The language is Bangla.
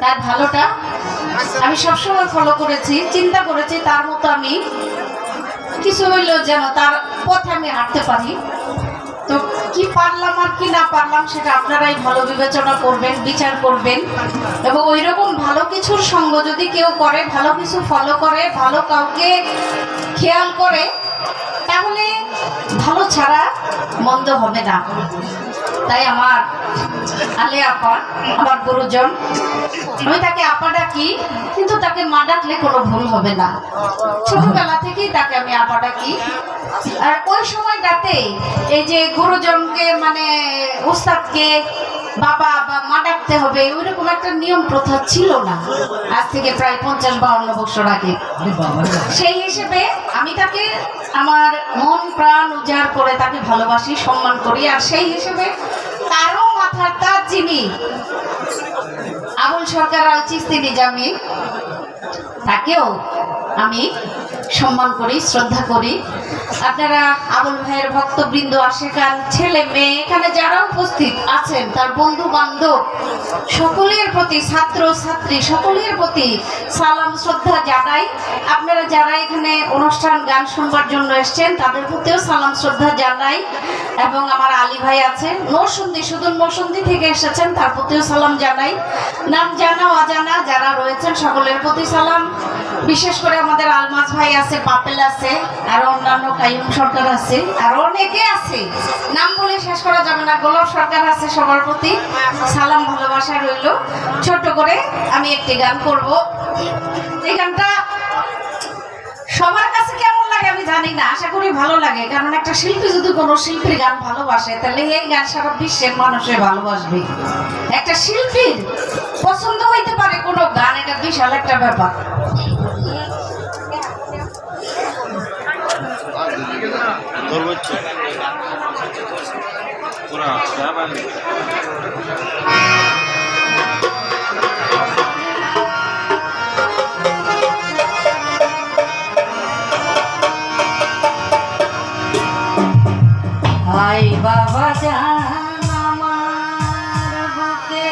তার ভালোটা আমি সবসময় ফলো করেছি, চিন্তা করেছি তার মতো আমি কিছু হইলেও যেন তার পথে আমি হাঁটতে পারি। তো কি পারলাম আর কি না পারলাম সেটা আপনারাই ভালো বিবেচনা করবেন, বিচার করবেন। এবং ওই রকম ভালো কিছুর সঙ্গ যদি কেউ করে, ভালো কিছু ফলো করে, ভালো কাউকে খেয়াল করে, তাহলে ভালো ছাড়া মন্দ হবে না। তাই আমার আলে আপা, আমার গুরুজন। আমি তাকে আপা ডাকি, কিন্তু তাকে মা ডাকলে কোনো ভুল হবে না। ছোটবেলা থেকেই তাকে আমি আপা ডাকি। আর ওই সময়টাতে এই যে গুরুজনকে মানে উস্তাদকে বাবা বা মা ডাকতে হবে ওইরকম একটা নিয়ম প্রথা ছিল না। আজ থেকে প্রায় পঞ্চাশ বাউন্ন বছর আগে। সেই হিসেবে আমি তাকে আমার মন প্রাণ উজাড় করে তাকে ভালোবাসি সম্মান করি আর সেই হিসেবে তারও মাথার তার যিনি আবুল সরকার আল চিস্তি নিজামি তাকেও আমি সম্মান করি, শ্রদ্ধা করি। আপনারা আবুল ভাইয়ের ভক্তবৃন্দ আশেকান ছেলে, মেয়ে, এখানে যারা উপস্থিত আছেন, তার বন্ধু বান্ধব সকলের প্রতি ছাত্র, ছাত্রী, সকলের প্রতি সালাম, শ্রদ্ধা জানাই। আপনারা যারা এখানে অনুষ্ঠান, গান শুনবার জন্য এসছেন, তাদের প্রতিও সালাম, শ্রদ্ধা জানাই। এবং আমার আলী ভাই আছেন নরসন্দি সুদূর নরসন্দি থেকে এসেছেন, তার প্রতিও সালাম জানাই। নাম জানা, অজানা, যারা রয়েছেন, সকলের প্রতি সালাম। বিশেষ করে আমাদের আলমাজ ভাই আছে পাপেল আছে, আর অন্যান্য কাইম সরকার আছে, আর অনেকে আছে। নাম বলে শেষ করা যাবে না, গোলাপ সরকার আছে সবার প্রতি। সালাম, ভালোবাসা রইল। ছোট্ট করে আমি একটি গান করব। এই গানটা সবার কাছে কেমন লাগে আমি জানি না, আশা করি ভালো লাগে। কারণ একটা শিল্পী যদি কোনো শিল্পীর গান ভালোবাসে, তাহলে এই গান সারা বিশ্বের মানুষে ভালোবাসবে। একটা শিল্পীর পছন্দ হইতে পারে কোনো গান, এটা বিশাল একটা ব্যাপার। সর্বোচ্চ পুরা চা পানি হাই বাবা জান আমার বুকে